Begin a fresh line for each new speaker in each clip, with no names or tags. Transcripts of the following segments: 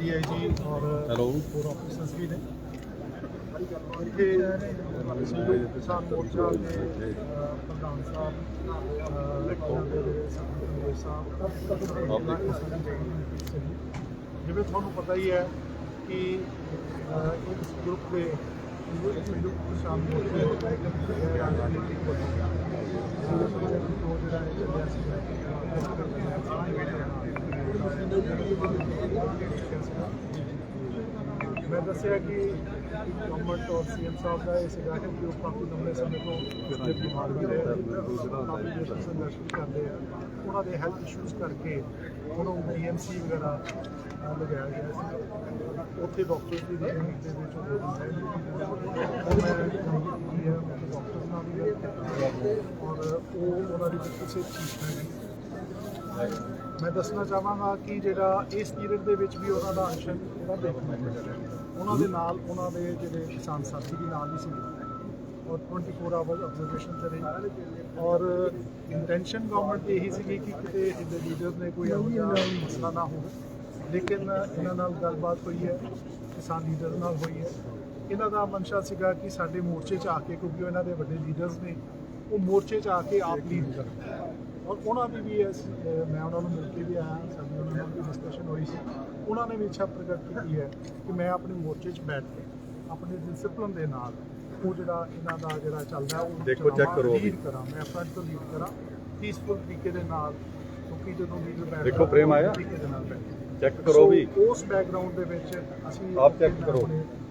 DIG ਔਰ
hello
ਹੋਰ officers ਵੀ ਨੇ ਇੱਥੇ ਸੰਯੁਕਤ ਕਿਸਾਨ ਮੋਰਚਾ ਦੇ ਅਹ, ਪ੍ਰਧਾਨ ਸਾਹਿਬ ਅਹ, ਇਹਨਾਂ ਦੇ ਸੈਕਟਰੀ ਸਾਹਿਬ ਜਿਵੇਂ ਤੁਹਾਨੂੰ ਪਤਾ ਹੀ ਹੈ ਕਿ ਅਹ, ਮੈਂ ਦੱਸਿਆ ਕਿ ਗਵਰਨਮੈਂਟ ਔਰ ਸੀਐਮ ਸਾਹਿਬ ਦਾ ਇਹ ਸੀਗਾ ਕਿ ਉਹ ਕਾਫੀ ਲੰਬੇ ਸਮੇਂ ਤੋਂ ਜਿਹੜੇ ਬਿਮਾਰ ਵੀ ਰਹੇ ਕਾਫੀ ਦੇਸ਼ ਸੰਘਰਸ਼ ਵੀ ਕਰਦੇ ਆ। ਉਹਨਾਂ ਦੇ ਹੈਲਥ ਇਸ਼ੂਜ਼ ਕਰਕੇ ਉਹਨਾਂ ਨੂੰ ਡੀਐਮਸੀ ਵਗੈਰਾ ਲਗਾਇਆ ਗਿਆ ਸੀ। ਉੱਥੇ ਡਾਕਟਰ ਦੀ ਕਲੀਨਿਕ ਦੇ ਵਿੱਚ ਉਹ ਮੈਂ ਕੀਤੀ ਡਾਕਟਰ ਨਾਲ ਵੀ ਔਰ ਉਹ ਉਹਨਾਂ ਦੀ ਕਿਸੇ ਚੀਜ਼ ਨਹੀਂ ਮੈਂ ਦੱਸਣਾ ਚਾਹਾਂਗਾ ਕਿ ਜਿਹੜਾ ਇਸ ਪੀਰੀਅਡ ਦੇ ਵਿੱਚ ਵੀ ਉਹਨਾਂ ਦਾ ਅੰਸ਼ਨ ਉਹਦਾ ਦੇਖਣਾ ਉਹਨਾਂ ਦੇ ਨਾਲ ਉਹਨਾਂ ਦੇ ਜਿਹੜੇ ਕਿਸਾਨ ਸਾਥੀ ਵੀ ਨਾਲ ਹੀ ਸੀ। ਔਰ 24 ਆਵਰ ਆਬਜ਼ਰਵੇਸ਼ਨ ਤੇ ਰਹੀ ਔਰ ਇੰਟੈਂਸ਼ਨ ਗਵਰਨਮੈਂਟ ਦੀ ਇਹੀ ਸੀਗੀ ਕਿ ਕਿਤੇ ਇਹਦੇ ਲੀਡਰ ਨੇ ਕੋਈ ਮਸਲਾ ਨਾ ਹੋਵੇ। ਲੇਕਿਨ ਇਹਨਾਂ ਨਾਲ ਗੱਲਬਾਤ ਹੋਈ ਹੈ, ਕਿਸਾਨ ਲੀਡਰ ਨਾਲ ਹੋਈ ਹੈ। ਇਹਨਾਂ ਦਾ ਮਨਸ਼ਾ ਸੀਗਾ ਕਿ ਸਾਡੇ ਮੋਰਚੇ 'ਚ ਆ ਕੇ, ਕਿਉਂਕਿ ਇਹਨਾਂ ਦੇ ਵੱਡੇ ਲੀਡਰਸ ਨੇ, ਉਹ ਮੋਰਚੇ 'ਚ ਆ ਕੇ ਆਪ ਲੀਡ ਕਰਨ ਔਰ ਉਹਨਾਂ ਦੀ ਵੀ ਇਸ ਮੈਂ ਉਹਨਾਂ ਨੂੰ ਮਿਲ ਕੇ ਵੀ ਆਇਆ ਸਾਡੀ ਉਹਨਾਂ ਨਾਲ ਵੀ ਡਿਸਕਸ਼ਨ ਹੋਈ ਸੀ ਉਹਨਾਂ ਨੇ ਵੀ ਇੱਛਾ ਪ੍ਰਗਟ ਕੀਤੀ ਹੈ ਕਿ ਮੈਂ ਆਪਣੇ ਮੋਰਚੇ 'ਚ ਬੈਠ ਕੇ ਆਪਣੇ ਡਿਸਪਲਿਨ ਦੇ ਨਾਲ ਉਹ ਜਿਹੜਾ ਇਹਨਾਂ ਦਾ ਜਿਹੜਾ ਚੱਲਦਾ ਉਹ
ਦੇਖੋ, check ਕਰੋ।
ਲੀਡ ਕਰਾਂ ਮੈਂ ਫਰੰਟ ਤੋਂ ਲੀਡ ਕਰਾਂ ਪੀਸਫੁਲ ਤਰੀਕੇ ਦੇ ਨਾਲ ਕਿਉਂਕਿ ਜਦੋਂ ਲੀਡਰ ਬੈਠਦਾ
ਦੇਖੋ, frame ਆਇਆ? ਚੈੱਕ ਕਰੋ ਵੀ
ਉਸ ਬੈਕਗ੍ਰਾਉਂਡ ਦੇ ਵਿੱਚ ਅਸੀਂ
ਆਪ check ਕਰੋ।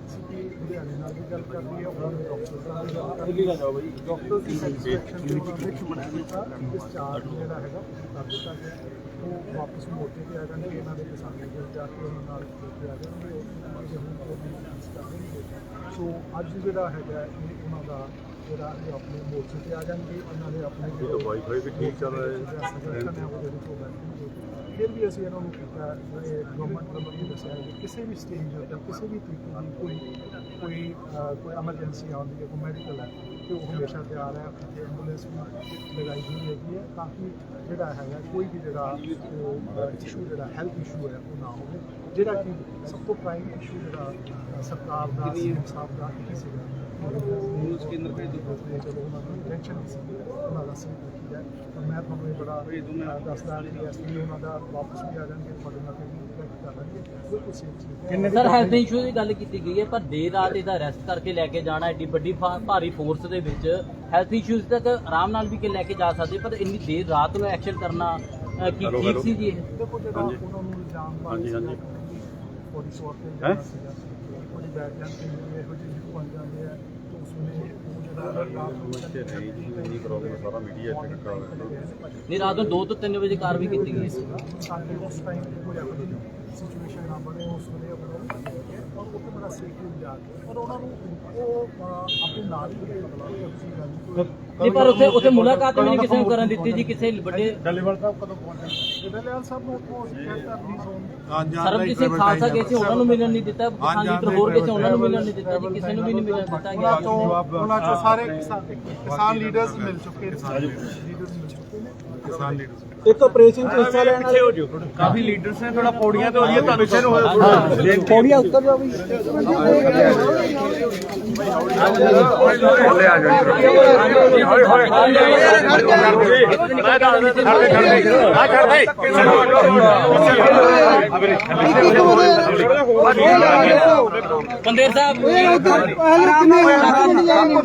ਸਿੱਧੀ ਲੁਧਿਆਣੇ ਨਾਲ ਵੀ ਗੱਲ ਕਰਨੀ ਹੈ ਉਹਨਾਂ ਦੇ ਡਾਕਟਰ ਨਾਲ ਗੱਲ ਕਰਨੀ ਹੈ ਡਾਕਟਰ ਦੀ ਸੈਟੀਸਫੈਕਸ਼ਨ ਦੇ ਉਹਨਾਂ ਨੇ ਮਨਾ ਕੀਤਾ ਡਿਸਚਾਰਜ ਜਿਹੜਾ ਹੈਗਾ ਕਰ ਦਿੱਤਾ ਗਿਆ ਉਹ ਵਾਪਸ ਮੋਟੇ। ਤੇ ਆ ਜਾਣਗੇ ਇਹਨਾਂ ਦੇ ਕਿਸਾਨਾਂ ਦੇ ਜਾ ਕੇ ਉਹਨਾਂ ਨਾਲ ਤੇ ਆ ਜਾਣਗੇ ਉਹ ਜੇ ਹੁਣ ਉਹ ਵੀ ਡਿਸਕਸ ਸੋ ਅੱਜ ਜਿਹੜਾ ਹੈਗਾ ਇਹ ਉਹਨਾਂ ਦਾ ਜਿਹੜਾ ਇਹ ਆਪਣੇ ਮੋਰਚੇ ਤੇ ਆ ਜਾਣਗੇ ਉਹਨਾਂ ਦੇ ਆਪਣੇ
ਇਹ ਤਾਂ ਵਾਈਫਾਈ ਵੀ ਠੀਕ ਚੱਲ ਰਿਹਾ ਹੈ।
ਉਹ ਫਿਰ ਵੀ ਅਸੀਂ ਇਹਨਾਂ ਨੂੰ ਕੀਤਾ ਇਹ ਗਵਰਨਮੈਂਟ ਵੱਲੋਂ ਵੀ ਦੱਸਿਆ ਕਿ ਕਿਸੇ ਵੀ ਸਟੇਜ ਉੱਤੇ ਕਿਸੇ ਵੀ ਤਰੀਕੇ ਦੀ ਕੋਈ ਕੋਈ ਕੋਈ ਐਮਰਜੈਂਸੀ ਆਉਂਦੀ ਹੈ ਕੋਈ ਮੈਡੀਕਲ ਹੈ ਤੇ ਉਹ ਹਮੇਸ਼ਾ ਤਿਆਰ ਹੈ ਉੱਥੇ ਐਂਬੂਲੈਂਸ ਵੀ ਲਗਾਈ ਹੋਈ ਹੈਗੀ ਹੈ ਤਾਂ ਕਿ ਜਿਹੜਾ ਹੈਗਾ ਕੋਈ ਵੀ ਜਿਹੜਾ ਇਸ਼ੂ ਜਿਹੜਾ ਹੈਲਥ ਇਸ਼ੂ ਹੈ ਉਹ ਨਾ ਹੋਵੇ। ਜਿਹੜਾ ਕਿ ਸਭ ਤੋਂ ਪ੍ਰਾਈਮ ਇਸ਼ੂ ਜਿਹੜਾ ਸਰਕਾਰ ਦਾ ਸਾਹਿਬ ਦਾ ਇਹ ਸੀਗਾ। ਨਿਊਜ਼ ਕੇਂਦਰ ਭੇਜ ਦੋ ਚਲੋ ਉਹਨਾਂ ਦੀ ਟੈਨਸ਼ਨ ਨਹੀਂ ਸੀ ਉਹਨਾਂ ਦਾ ਸੀ ਕੀ ਹੈ ਪਰ ਮੈਂ ਤੁਹਾਨੂੰ ਇਹ ਬੜਾ ਅਹ, ਦੱਸਦਾ ਕਿ ਐਸਪੀ ਉਹਨਾਂ ਦਾ ਵਾਪਸ ਵੀ ਆ ਜਾਣਗੇ ਤੁਹਾਡੇ ਨਾਲ ਵੀ ਕੰਟੈਕਟ ਕਰ ਲਾਂਗੇ ਬਿਲਕੁਲ ਸੇਫ ਸੀ
ਸਰ ਹੈਲਥ ਇਸ਼ੂ ਦੀ ਗੱਲ ਕੀਤੀ ਗਈ ਹੈ ਪਰ ਦੇਰ ਰਾਤ ਇਹਦਾ ਅਰੈਸਟ ਕਰਕੇ ਲੈ ਕੇ ਜਾਣਾ ਐਡੀ ਵੱਡੀ ਭਾਰੀ ਫੋਰਸ ਦੇ ਵਿੱਚ ਹੈਲਥ ਇਸ਼ੂਜ਼ ਤੱਕ ਆਰਾਮ ਨਾਲ ਵੀ ਕਿ ਲੈ ਕੇ ਜਾ ਸਕਦੇ ਪਰ ਇੰਨੀ ਦੇਰ ਰਾਤ ਨੂੰ ਐਕਸ਼ਨ ਕਰਨਾ ਕੀ ਠੀਕ। ਸੀ ਜੀ ਇਹ
ਦੇਖੋ ਜਿਹੜਾ
ਹਾਂਜੀ।
ਉਹਨਾਂ ਨੂੰ ਇਲਜ਼ਾਮ
ਹਾਂਜੀ, ਹਾਂਜੀ।
ਬੋਡੀ ਸੌਟ ਤੇ
ਹੈਂ?
ਜਾਣਾ ਸੀਗਾ ਬੜੀ ਇਹੋ ਜਿਹੇ ਇਸ਼ੂ ਬਣ ਜਾਂਦੇ ਆ ਤੇ ਉਸ ਵੇਲੇ ਉਹ ਜਿਹੜਾ ਰਾਤ ਨੂੰ
ਇੱਥੇ ਨਹੀਂ ਜੀ ਇੰਨੀ ਪ੍ਰੋਬਲਮ ਸਾਰਾ ਮੀਡੀਆ ਇੱਥੇ ਇਕੱਠਾ ਹੋਇਆ
ਨਹੀਂ ਰਾਤ ਨੂੰ 2 ਤੋਂ 3 ਵਜੇ ਕਾਰਵਾਈ ਕੀਤੀ ਗਈ ਸੀ।
ਸਾਡੇ ਉਸ ਟਾਈਮ ਕੋਈ ਇਹੋ ਸਿਚੁਏਸ਼ਨ ਨਾ ਬਣੇ, ਉਸ ਵੇਲੇ ਆਪਣਾ ਔਰ ਉੱਥੇ ਬੜਾ ਸੇਫਲੀ ਜਾ ਕੇ। ਔਰ ਉਹਨਾਂ ਨੂੰ ਉਹ ਆਪਣੇ ਨਾਲ ਹੀ ਕੇ ਤੁਸੀਂ ਗੱਲ ਨਹੀਂ
ਪਰ ਉੱਥੇ ਉੱਥੇ ਮੁਲਾਕਾਤ ਵੀ ਨਹੀਂ ਕਿਸੇ ਨੂੰ ਕਰਨ ਦਿੱਤੀ ਜੀ ਕਿਸੇ ਵੱਡੇ
ਡੈਲੀਵਰ ਸਾਹਿਬ ਕਦੋਂ ਪਹੁੰਚੇ ਡੈਲੀਵਰ ਸਾਹਿਬ ਨੂੰ ਅਸੀਂ ਕਹਿਤਾ ਪਲੀਜ਼ ਹੋਣ
ਸਰਬਜੀਤ ਸਿੰਘ ਖਾਲਸਾ ਗਏ ਸੀ ਉਹਨਾਂ ਨੂੰ ਮਿਲਣ ਨਹੀਂ ਦਿੱਤਾ ਕਿਸਾਨ ਲੀਡਰ ਹੋਰ ਗਏ ਸੀ ਉਹਨਾਂ ਨੂੰ ਮਿਲਣ ਨਹੀਂ ਦਿੱਤਾ ਜੀ ਕਿਸੇ ਨੂੰ ਵੀ ਨਹੀਂ ਮਿਲਣ ਦਿੱਤਾ ਗਿਆ।
ਉਹਨਾਂ ਚੋਂ ਸਾਰੇ ਕਿਸਾਨ ਲੀਡਰਸ ਮਿਲ ਚੁੱਕੇ ਲੀਡਰਸ ਮਿਲ ਚੁੱਕੇ ਨੇ। ਕਿਸਾਨ ਲੀਡਰਸ
ਇੱਕ ਆਪਰੇਸ਼ਨ ਚ ਹਿੱਸਾ ਲੈਣ ਵਾਲੇ
ਕਾਫੀ ਲੀਡਰਸ ਨੇ ਥੋੜਾ ਪੌੜੀਆਂ ਤੇ ਹੋ ਜਾਈਏ ਤੁਹਾਨੂੰ ਪਿੱਛੇ ਨੂੰ ਹੋਇਆ
ਪੌੜੀਆਂ ਉੱਤਰ ਜਾਓ ਵੀ।
ਪੰਦੇਰ ਸਾਹਿਬ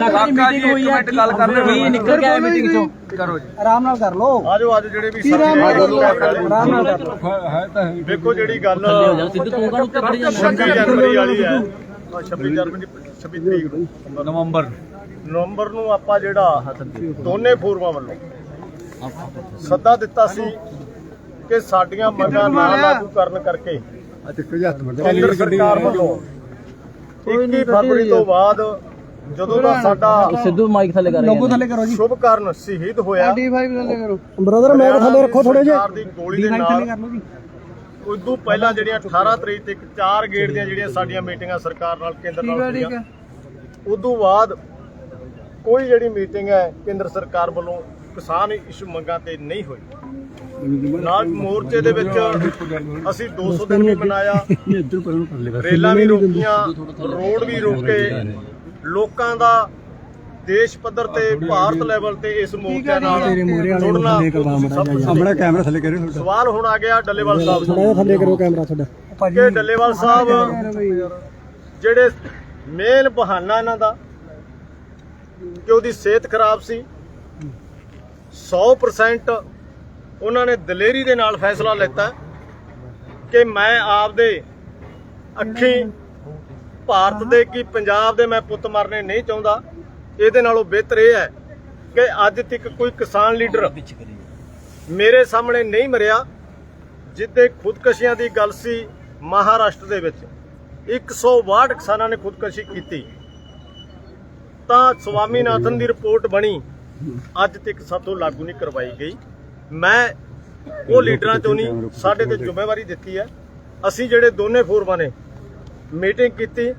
ਕਾਕਾ ਜੀ
ਮੀਟਿੰਗ ਹੋਈ ਹੈ
ਇੱਕ ਮਿੰਟ ਗੱਲ ਕਰ ਰਹੇ
ਕੀ ਨਿਕਲ ਕੇ ਆਇਆ ਮੀਟਿੰਗ ਚੋਂ।
ਕਰੋ ਜੀ।
ਆਰਾਮ ਨਾਲ ਕਰ ਲਓ।
ਆਜੋ ਅੱਜ ਜਿਹੜੇ ਵੀ
ਆਰਾਮ ਨਾਲ ਕਰ? ਲਓ ਆਰਾਮ ਨਾਲ ਕਰ। ਲਓ।
ਦੇਖੋ ਜਿਹੜੀ ਗੱਲ
ਥੱਲੇ ਹੋ ਜਾ ਸਿੱਧੂ ਤੂੰ ਕਾਹਨੂੰ ਉੱਤੇ ਖੜੀ ਜਾਂਦਾ
26 ਜਨਵਰੀ ਵਾਲੀ ਹੈ। ਆਹ 26 ਜਨਵਰੀ 26 ਤਰੀਕ ਨੂੰ।
ਨਵੰਬਰ।
ਨਵੰਬਰ ਨੂੰ ਆਪਾਂ ਜਿਹੜਾ ਦੋਨੇ ਫੋਰਮਾਂ ਵੱਲੋਂ ਸੱਦਾ ਦਿੱਤਾ ਸੀ ਕਿ ਸਾਡੀਆਂ ਮੰਗਾਂ ਨਾ ਲਾਗੂ ਕਰਨ ਕਰਕੇ ਕੇਂਦਰ ਸਰਕਾਰ ਵੱਲੋਂ 21 ਫਰਵਰੀ ਤੋਂ ਬਾਅਦ ਜਦੋਂ ਦਾ ਸਾਡਾ
ਸਿੱਧੂ ਮਾਈਕ ਥੱਲੇ ਕਰ
ਲੋਗੋ ਥੱਲੇ ਕਰੋ ਜੀ।
ਸ਼ੁਭ ਕਾਰਨ ਸ਼ਹੀਦ ਹੋਇਆ।
D5 ਥੱਲੇ ਕਰੋ। ਬ੍ਰਦਰ ਮੈਂ ਥੱਲੇ ਰੱਖੋ ਥੋੜੇ ਜਿਹੇ।
ਦੀ ਗੋਲੀ ਦੇ
D5
ਨਾਲ
ਥੱਲੇ ਕਰ ਲਓ ਜੀ।
ਉਦੋਂ ਪਹਿਲਾਂ ਜਿਹੜੀਆਂ 18 ਤਰੀਕ ਤੱਕ ਚਾਰ ਗੇੜ ਦੀਆਂ ਜਿਹੜੀਆਂ ਸਾਡੀਆਂ ਮੀਟਿੰਗਾਂ ਸਰਕਾਰ ਨਾਲ ਕੇਂਦਰ ਨਾਲ ਹੋਈਆਂ ਉਦੋਂ ਬਾਅਦ ਕੋਈ ਜਿਹੜੀ ਮੀਟਿੰਗ ਹੈ ਕੇਂਦਰ ਸਰਕਾਰ ਵੱਲੋਂ ਕਿਸਾਨ ਇਸ਼ੂ ਮੰਗਾਂ ਤੇ ਨਹੀਂ ਹੋਈ। ਨਾਲ ਮੋਰਚੇ ਦੇ ਵਿੱਚ ਅਸੀਂ 200 ਦਿਨ ਵੀ ਮਨਾਇਆ। ਰੇਲਾਂ ਵੀ ਰੋਕੀਆਂ ਰੋਡ ਵੀ ਰੋਕੇ। ਲੋਕਾਂ ਦਾ ਦੇਸ਼ ਪੱਧਰ ਤੇ ਭਾਰਤ ਲੈਵਲ ਤੇ ਇਸ ਮੋਰਚੇ ਨਾਲ ਜੁੜਨਾ
ਆਪਣਾ ਕੈਮਰਾ ਥੱਲੇ ਕਰਿਓ ਤੁਹਾਡਾ।
ਸਵਾਲ ਹੁਣ ਆ ਗਿਆ ਡੱਲੇਵਾਲ ਸਾਹਿਬ ਦਾ
ਥੱਲੇ ਕਰੋ ਕੈਮਰਾ ਤੁਹਾਡਾ।
ਕਿ ਡੱਲੇਵਾਲ ਸਾਹਿਬ ਜਿਹੜੇ ਮੇਨ ਬਹਾਨਾ ਇਹਨਾਂ ਦਾ ਕਿ ਉਹਦੀ ਸਿਹਤ ਖਰਾਬ ਸੀ 100% ਉਹਨਾਂ ਨੇ ਦਲੇਰੀ ਦੇ ਨਾਲ ਫੈਸਲਾ ਲਿੱਤਾ ਕਿ ਮੈਂ ਆਪਦੇ ਅੱਖੀ ਭਾਰਤ ਦੇ ਕੀ ਪੰਜਾਬ ਦੇ ਮੈਂ ਪੁੱਤ ਮਰਨੇ ਨਹੀਂ ਚਾਹੁੰਦਾ ਇਹਦੇ ਨਾਲੋਂ ਬਿਹਤਰ ਇਹ ਹੈ ਕਿ ਅੱਜ ਤੱਕ ਕੋਈ ਕਿਸਾਨ ਲੀਡਰ ਮੇਰੇ ਸਾਹਮਣੇ ਨਹੀਂ ਮਰਿਆ ਜਿੱਦੇ ਖੁਦਕਸ਼ੀਆਂ ਦੀ ਗੱਲ ਸੀ ਮਹਾਰਾਸ਼ਟਰ ਦੇ ਵਿੱਚ। 162 ਕਿਸਾਨਾਂ ਨੇ ਖੁਦਕਸ਼ੀ ਕੀਤੀ। ਤਾਂ ਸਵਾਮੀਨਾਥਨ ਦੀ ਰਿਪੋਰਟ ਬਣੀ ਅੱਜ ਤੱਕ ਸਾਤੋਂ ਲਾਗੂ ਨਹੀਂ ਕਰਵਾਈ ਗਈ। ਮੈਂ ਉਹ ਲੀਡਰਾਂ ਚੋਂ ਨਹੀਂ ਸਾਡੇ ਤੇ ਜ਼ਿੰਮੇਵਾਰੀ ਦਿੱਤੀ ਹੈ। ਅਸੀਂ ਜਿਹੜੇ ਦੋਨੇ ਫੋਰਮਾਂ ਨੇ ਮੀਟਿੰਗ ਕੀਤੀ,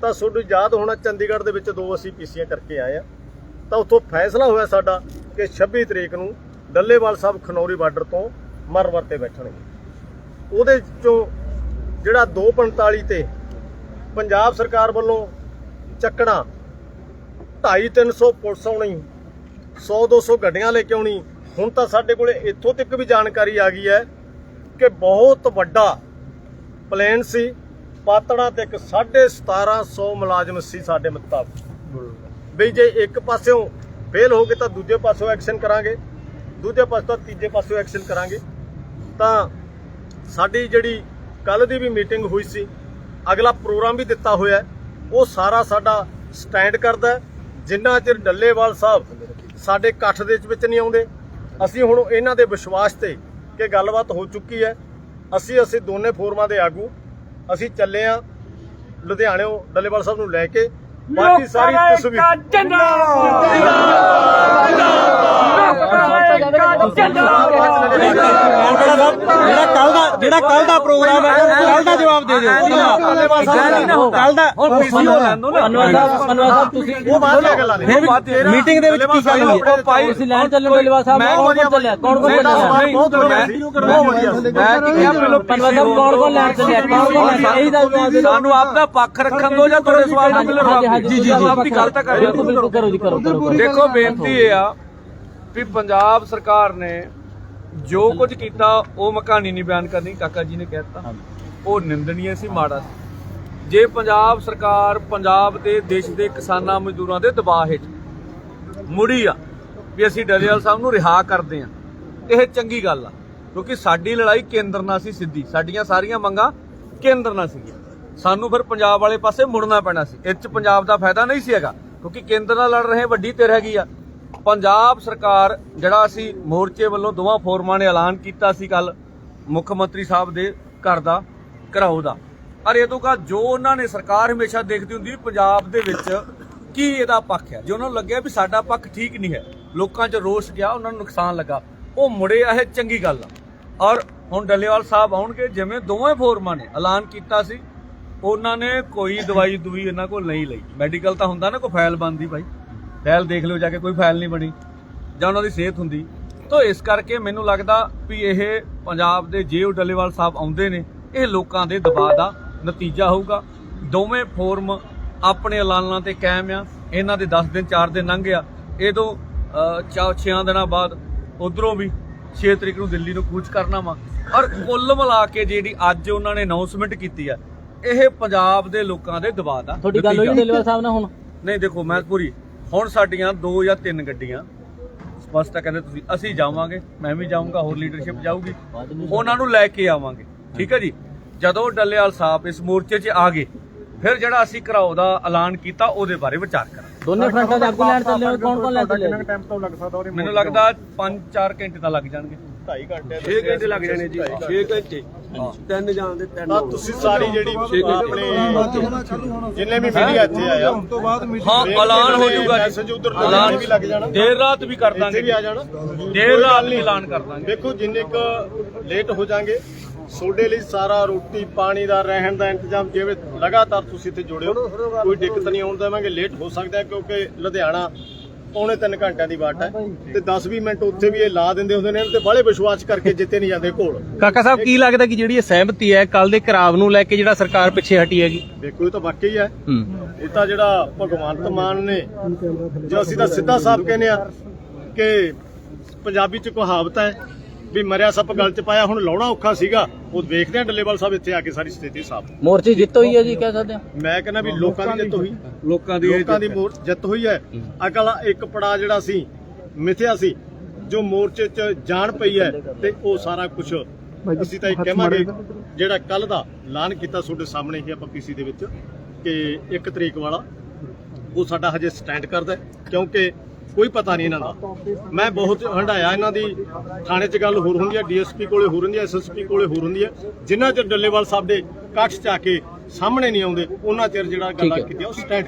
ਤਾਂ ਤੁਹਾਨੂੰ ਯਾਦ ਹੋਣਾ ਚੰਡੀਗੜ੍ਹ ਦੇ ਵਿੱਚ ਦੋ ਅਸੀਂ ਪੀਸੀਆਂ ਕਰਕੇ ਆਏ ਆ ਤਾਂ ਉੱਥੋਂ ਫੈਸਲਾ ਹੋਇਆ ਸਾਡਾ ਕਿ 26 ਤਰੀਕ ਨੂੰ ਡੱਲੇਵਾਲ ਸਾਹਿਬ ਖਨੌਰੀ ਬਾਰਡਰ ਤੋਂ ਮਰਵਰ 'ਤੇ ਬੈਠਣਗੇ। ਉਹਦੇ ਚੋਂ ਜਿਹੜਾ 245 ਤੇ ਪੰਜਾਬ ਸਰਕਾਰ ਵੱਲੋਂ ਚੱਕਣਾ 2.5 300 ਪੁਲਿਸ ਆਉਣੀ 100 200 ਗੱਡੀਆਂ ਲੈ ਕੇ ਆਉਣੀ, ਹੁਣ ਤਾਂ ਸਾਡੇ ਕੋਲੇ ਇੱਥੋਂ ਤੱਕ ਵੀ ਜਾਣਕਾਰੀ ਆ ਗਈ ਹੈ ਕਿ ਬਹੁਤ ਵੱਡਾ ਪਲਾਨ ਸੀ ਪਾਤੜਾ ਤੇ ਇੱਕ 1750 ਮੁਲਾਜ਼ਮ ਸੀ ਸਾਡੇ ਮੁਤਾਬਕ। ਵੀ ਜੇ ਇੱਕ ਪਾਸਿਓਂ ਫੇਲ ਹੋ ਗਏ ਤਾਂ ਦੂਜੇ ਪਾਸਿਓਂ ਐਕਸ਼ਨ ਕਰਾਂਗੇ, ਦੂਜੇ ਪਾਸੇ ਤੋਂ ਤੀਜੇ ਪਾਸਿਓਂ ਐਕਸ਼ਨ ਕਰਾਂਗੇ। ਤਾਂ ਸਾਡੀ ਜਿਹੜੀ ਕੱਲ ਦੀ ਵੀ ਮੀਟਿੰਗ ਹੋਈ ਸੀ, ਅਗਲਾ ਪ੍ਰੋਗਰਾਮ ਵੀ ਦਿੱਤਾ ਹੋਇਆ ਉਹ ਸਾਰਾ ਸਾਡਾ ਸਟੈਂਡ ਕਰਦਾ ਹੈ। ਜਿੰਨਾ ਚਿਰ ਡੱਲੇਵਾਲ ਸਾਹਿਬ ਸਾਡੇ ਇਕੱਠ ਦੇ ਵਿੱਚ ਨਹੀਂ ਆਉਂਦੇ, ਅਸੀਂ ਹੁਣ ਇਹਨਾਂ ਦੇ ਵਿਸ਼ਵਾਸ ਤੇ ਕਿ ਗੱਲਬਾਤ ਹੋ ਚੁੱਕੀ ਹੈ। ਅਸੀਂ ਅਸੀਂ ਦੋਨੇ ਫੋਰਮਾਂ ਦੇ ਆਗੂ ਅਸੀਂ ਚੱਲੇ ਆ ਲੁਧਿਆਣਿਓਂ ਡੱਲੇਵਾਲ ਸਾਹਿਬ ਨੂੰ ਲੈ ਕੇ। ਬਾਕੀ ਸਾਰੀ ਤਸਵੀਰ
ਜਿਹੜਾ ਕੱਲ ਦਾ ਜਿਹੜਾ ਕੱਲ ਦਾ ਪ੍ਰੋਗਰਾਮ ਹੈ ਕੱਲ ਦਾ ਜਵਾਬ ਦੇ ਦਿਓ ਕੱਲ ਦਾ ਹੁਣ ਪੀਸੀਓ ਲੈਣ ਨਾ
ਅਨਵਰ ਸਾਹਿਬ ਅਨਵਰ ਸਾਹਿਬ ਤੁਸੀਂ
ਉਹ ਬਾਅਦ ਦੀਆਂ ਗੱਲਾਂ ਨੇ
ਮੀਟਿੰਗ ਦੇ ਵਿੱਚ ਕੀ ਗੱਲ
ਤੁਸੀਂ ਲੈਣ ਚੱਲੇ ਡੱਲੇਵਾਲ ਸਾਹਿਬ ਕੌਣ ਕੌਣ ਚੱਲਿਆ ਕੌਣ ਕੌਣ ਚੱਲਿਆ
ਬਹੁਤ ਵਧੀਆ
ਮੈਂ ਕੀ ਕਿਹਾ ਪਹਿਲਾਂ
ਅਨਵਰ ਸਾਹਿਬ ਕੌਣ ਕੌਣ ਲੈਣ ਚੱਲਿਆ ਕੌਣ ਕੌਣ ਇਹੀ ਦਾ ਜਵਾਬ ਦੇ
ਸਾਨੂੰ ਆਪਦਾ ਪੱਖ ਰੱਖਣ ਦੋ ਜਾਂ ਤੁਹਾਡੇ ਸਵਾਲ ਦਾ ਜੀ ਜੀ ਜੀ ਆਪਦੀ ਗੱਲ ਤਾਂ ਕਰ
ਬਿਲਕੁਲ ਕਰੋ ਜੀ ਕਰੋ।
ਦੇਖੋ, ਬੇਨਤੀ ਇਹ ਆ ਵੀ ਪੰਜਾਬ ਸਰਕਾਰ ਨੇ ਜੋ ਕੁਝ ਕੀਤਾ ਉਹ ਮੈਂ ਕਹਾਣੀ ਨਹੀਂ ਬਿਆਨ ਕਰਨੀ ਕਾਕਾ ਜੀ ਨੇ ਕਹਿਤਾ ਉਹ ਨਿੰਦਣੀय ਸੀ ਮਾੜਾ ਸੀ। ਜੇ ਪੰਜਾਬ ਸਰਕਾਰ ਪੰਜਾਬ ਦੇ ਦੇਸ਼ ਦੇ ਕਿਸਾਨਾਂ ਮਜ਼ਦੂਰਾਂ ਦੇ ਦਬਾਅ ਹੇਠ ਮੁੜੀ ਆ ਵੀ ਅਸੀਂ ਡਲੇਵਾਲ ਸਾਹਿਬ ਨੂੰ ਰਿਹਾ ਕਰਦੇ ਆ ਇਹ ਚੰਗੀ ਗੱਲ ਆ। ਕਿਉਂਕਿ ਸਾਡੀ ਲੜਾਈ ਕੇਂਦਰ ਨਾਲ ਸੀ ਸਿੱਧੀ। ਸਾਡੀਆਂ ਸਾਰੀਆਂ ਮੰਗਾਂ ਕੇਂਦਰ ਨਾਲ ਸੀਗੀਆਂ। ਸਾਨੂੰ ਫਿਰ ਪੰਜਾਬ ਵਾਲੇ ਪਾਸੇ ਮੁੜਨਾ ਪੈਣਾ ਸੀ। ਇਹ 'ਚ ਪੰਜਾਬ ਦਾ ਫਾਇਦਾ ਨਹੀਂ ਸੀ ਹੈਗਾ। ਕਿਉਂਕਿ ਕੇਂਦਰ ਨਾਲ ਲੜ ਰਹੇ ਵੱਡੀ ਧਿਰ ਹੈਗੀ ਆ। ਪੰਜਾਬ ਸਰਕਾਰ, ਜਿਹੜਾ ਅਸੀਂ ਮੋਰਚੇ ਵੱਲੋਂ ਦੋਵਾਂ ਫੋਰਮਾਂ ਨੇ ਐਲਾਨ ਕੀਤਾ ਸੀ ਕੱਲ ਮੁੱਖ ਮੰਤਰੀ ਸਾਹਿਬ ਦੇ ਘਰ ਦਾ, ਘਰਾਓ ਦਾ। ਪਰ ਇਹ ਤੋਂ ਕਾ ਜੋ ਉਹਨਾਂ ਨੇ ਸਰਕਾਰ ਹਮੇਸ਼ਾ ਦੇਖਦੀ ਹੁੰਦੀ ਵੀ ਪੰਜਾਬ ਦੇ ਵਿੱਚ ਕੀ ਇਹਦਾ ਪੱਖ ਹੈ? ਜੇ ਉਹਨਾਂ ਨੂੰ ਲੱਗਿਆ ਵੀ ਸਾਡਾ ਪੱਖ ਠੀਕ ਨਹੀਂ ਹੈ, ਲੋਕਾਂ 'ਚ ਰੋਸ ਗਿਆ, ਉਹਨਾਂ ਨੂੰ ਨੁਕਸਾਨ ਲੱਗਾ, ਉਹ ਮੁੜੇ ਆ ਇਹ ਚੰਗੀ ਗੱਲ ਆ। ਔਰ ਹੁਣ ਡੱਲੇਵਾਲ ਸਾਹਿਬ ਆਉਣਗੇ, ਜਿਵੇਂ ਦੋਵੇਂ ਫੋਰਮਾਂ ਨੇ ਐਲਾਨ ਕੀਤਾ ਸੀ, ਉਹਨਾਂ ਨੇ ਕੋਈ ਦਵਾਈ ਦੂਈ ਇਹਨਾਂ ਕੋਲ ਨਹੀਂ ਲਈ। ਮੈਡੀਕਲ ਤਾਂ ਹੁੰਦਾ ਨਾ, ਕੋਈ ਫਾਈਲ ਬਣਦੀ ਭਾਈ ਫਾਈਲ ਦੇਖ ਲਿਓ ਜਾ ਕੇ ਕੋਈ ਫਾਈਲ ਨਹੀਂ ਬਣੀ ਜਾਂ ਉਹਨਾਂ ਦੀ ਸਿਹਤ ਹੁੰਦੀ। ਤਾਂ ਇਸ ਕਰਕੇ ਮੈਨੂੰ ਲੱਗਦਾ ਵੀ ਇਹ ਪੰਜਾਬ ਦੇ ਜੇ ਉਹ ਡੱਲੇਵਾਲ ਸਾਹਿਬ ਆਉਂਦੇ ਨੇ ਇਹ ਲੋਕਾਂ ਦੇ ਦਬਾਅ ਦਾ ਨਤੀਜਾ ਹੋਊਗਾ। ਦੋਵੇਂ ਫੋਰਮ ਆਪਣੇ ਐਲਾਨਾਂ ਤੇ ਕਾਇਮ ਆ ਇਹਨਾਂ ਦੇ 10 ਦਿਨ 4 ਦਿਨ ਲੰਘ ਗਿਆ। ਇਹ ਤੋਂ 6 ਦਿਨਾਂ ਬਾਅਦ ਉਧਰੋਂ ਵੀ 6 ਤਰੀਕ ਨੂੰ ਦਿੱਲੀ ਨੂੰ ਕੂਚ ਕਰਨਾ ਵਾ। ਔਰ ਕੁੱਲ ਮਿਲਾ ਕੇ ਜਿਹੜੀ ਅੱਜ ਉਹਨਾਂ ਨੇ ਅਨਾਉਂਸਮੈਂਟ ਕੀਤੀ ਆ ਇਹ ਪੰਜਾਬ ਦੇ ਲੋਕਾਂ ਦੇ ਦਬਾਅ ਦਾ
ਤੁਹਾਡੀ ਗੱਲ ਹੋਈ। ਡੱਲੇਵਾਲ ਸਾਹਿਬ ਨਾਲ ਹੁਣ?
ਨਹੀਂ ਦੇਖੋ ਮੈਂ ਪੂਰੀ ਹੁਣ ਸਾਡੀਆਂ ਦੋ ਜਾਂ ਤਿੰਨ ਗੱਡੀਆਂ ਸਪਸ਼ਟ ਆ ਕਹਿੰਦੇ ਤੁਸੀਂ ਅਸੀਂ ਜਾਵਾਂਗੇ ਮੈਂ ਵੀ ਜਾਊਂਗਾ ਹੋਰ ਲੀਡਰਸ਼ਿਪ ਜਾਊਗੀ ਉਹਨਾਂ ਨੂੰ ਲੈ ਕੇ ਆਵਾਂਗੇ ਠੀਕ ਹੈ ਜੀ? ਜਦੋਂ ਡੱਲੇਵਾਲ ਸਾਹਿਬ ਇਸ ਮੋਰਚੇ 'ਚ ਆ ਗਏ ਫਿਰ ਜਿਹੜਾ ਅਸੀਂ ਘਰਾਓ ਦਾ ਐਲਾਨ ਕੀਤਾ ਉਹਦੇ ਬਾਰੇ ਵਿਚਾਰ ਕਰਾਂਗੇ।
ਦੋਨੇ ਫਰੰਟਾਂ ਦੇ ਆਗੂ ਲੈਣ ਚੱਲੇ ਹੋ ਕੌਣ ਕੌਣ ਲੈਣ ਚੱਲੇ
ਕਿੰਨਾ ਟਾਈਮ ਤੋਂ ਲੱਗ ਸਕਦਾ ਉਹਦੇ
ਮੈਨੂੰ ਲੱਗਦਾ 5-4 ਘੰਟੇ ਤਾਂ ਲੱਗ ਜਾਣਗੇ।
2.5 ਘੰਟੇ
6 ਘੰਟੇ ਲੱਗ ਜਾਣੇ ਜੀ 6 ਘੰਟੇ। ਤਿੰਨ ਜਾਣ ਦੇ ਤਿੰਨ
ਤਾਂ ਤੁਸੀਂ ਸਾਰੀ ਜਿਹੜੀ ਆਪਣੇ ਜਿੰਨੇ ਵੀ ਮੀਡੀਆ ਇੱਥੇ ਆਇਆ।
ਤੋਂ ਬਾਅਦ
ਹਾਂ ਐਲਾਨ ਹੋ ਜਾਊਗਾ
ਮੈਸੇਜ ਉਧਰ
ਐਲਾਨ
ਐਲਾਨ ਵੀ ਲੱਗ ਜਾਣਾ।
ਦੇਰ ਰਾਤ ਵੀ ਕਰ
ਇੱਥੇ
ਦਾਂਗੇ
ਵੀ ਆ ਜਾਣਾ।
ਦੇਰ ਰਾਤ ਵੀ ਐਲਾਨ ਕਰ ਦਾਂਗੇ।
ਦੇਖੋ ਜਿੰਨੇ ਕ ਲੇਟ ਹੋ ਜਾਾਂਗੇ ਤੁਹਾਡੇ ਲਈ ਸਾਰਾ ਰੋਟੀ ਪਾਣੀ ਦਾ ਰਹਿਣ ਦਾ ਇੰਤਜ਼ਾਮ ਜਿਵੇਂ ਲਗਾਤਾਰ ਤੁਸੀਂ ਇੱਥੇ ਜੁੜੇ ਹੋ ਕੋਈ ਦਿੱਕਤ ਨਹੀਂ ਆਉਣ ਦੇਵਾਂਗੇ। ਲੇਟ ਹੋ ਸਕਦਾ ਕਿਉਂਕਿ ਲੁਧਿਆਣਾ ਪੌਣੇ 3 ਘੰਟਿਆਂ ਦੀ ਵਾਟ ਹੈ। ਤੇ 10-20 ਮਿੰਟ ਉੱਥੇ ਵੀ ਇਹ ਲਾ ਦਿੰਦੇ ਹੁੰਦੇ ਨੇ ਤੇ ਬਾਹਲੇ ਵਿਸ਼ਵਾਸ ਕਰਕੇ ਜਿੱਤੇ ਨਹੀਂ ਜਾਂਦੇ ਕੋਲ
ਕਾਕਾ ਸਾਹਿਬ ਕੀ ਲੱਗਦਾ ਕਿ ਜਿਹੜੀ ਇਹ ਸਹਿਮਤੀ ਹੈ ਕੱਲ ਦੇ ਕਰਾਵ ਨੂੰ ਲੈ ਕੇ ਜਿਹੜਾ ਸਰਕਾਰ ਪਿੱਛੇ ਹਟੀ ਹੈਗੀ?
ਦੇਖੋ ਇਹ ਤਾਂ ਵਾਕਈ ਹੈ।
ਹੂੰ।
ਇਹ ਤਾਂ ਜਿਹੜਾ ਭਗਵੰਤ ਮਾਨ ਨੇ ਜੋ ਅਸੀਂ ਤਾਂ ਸਿੱਧਾ ਸਾਫ਼ ਕਹਿੰਦੇ ਆ ਕਿ ਪੰਜਾਬੀ ਚ ਕਹਾਵਤ ਹੈ ਵੀ ਮਰਿਆ ਸੱਪ ਗਲ ਚ ਪਾਇਆ ਹੁਣ ਲਾਉਣਾ ਔਖਾ ਸੀਗਾ। ਉਹ ਵੇਖਦੇ ਆ ਡੱਲੇਵਾਲ ਸਾਹਿਬ ਇੱਥੇ ਆ ਕੇ ਸਾਰੀ ਸਥਿਤੀ ਸਾਫ਼।
ਮੋਰਚੇ ਜਿੱਤ ਹੋਈ ਹੈ ਜੀ ਕਹਿ ਸਕਦੇ ਹਾਂ
ਮੈਂ ਕਹਿੰਦਾ ਵੀ ਲੋਕਾਂ ਦੀ ਜਿੱਤ ਹੋਈ।
ਲੋਕਾਂ ਦੀ
ਲੋਕਾਂ ਦੀ ਮੋਰ ਜਿੱਤ ਹੋਈ ਹੈ। ਅਗਲਾ ਇੱਕ ਪੜਾ ਜਿਹੜਾ ਸੀ ਮਿਥਿਆ ਸੀ ਜੋ ਮੋਰਚੇ 'ਚ ਜਾਣ ਪਈ ਹੈ ਤੇ ਉਹ ਸਾਰਾ ਕੁਝ ਅਸੀਂ ਤਾਂ ਇਹ ਕਹਾਂਗੇ ਜਿਹੜਾ ਕੱਲ ਦਾ ਐਲਾਨ ਕੀਤਾ ਤੁਹਾਡੇ ਸਾਹਮਣੇ ਹੀ ਆਪਾਂ ਪੀਸੀ ਦੇ ਵਿੱਚ ਕਿ 1 ਤਰੀਕ ਵਾਲਾ ਉਹ ਸਾਡਾ ਹਜੇ ਸਟੈਂਡ ਕਰਦਾ ਕਿਉਂਕਿ ਕੋਈ ਪਤਾ ਨਹੀਂ ਇਹਨਾਂ ਦਾ। ਮੈਂ ਬਹੁਤ ਹੰਡਾਇਆ ਇਹਨਾਂ ਦੀ। ਥਾਣੇ 'ਚ ਗੱਲ ਹੋਰ ਹੁੰਦੀ ਹੈ ਡੀਐਸਪੀ ਕੋਲੇ ਹੋਰ ਹੁੰਦੀ ਹੈ ਐਸਐਸਪੀ ਕੋਲੇ ਹੋਰ ਹੁੰਦੀ ਹੈ। ਜਿੰਨਾ ਚਿਰ ਡੱਲੇਵਾਲ ਸਾਹਿਬ ਦੇ ਕੱਠ 'ਚ ਆ ਕੇ ਸਾਹਮਣੇ ਨਹੀਂ ਆਉਂਦੇ ਉਹਨਾਂ ਚਿਰ ਜਿਹੜਾ ਗੱਲਾਂ ਕੀਤੀਆਂ ਉਹ ਸਟੈਂਡ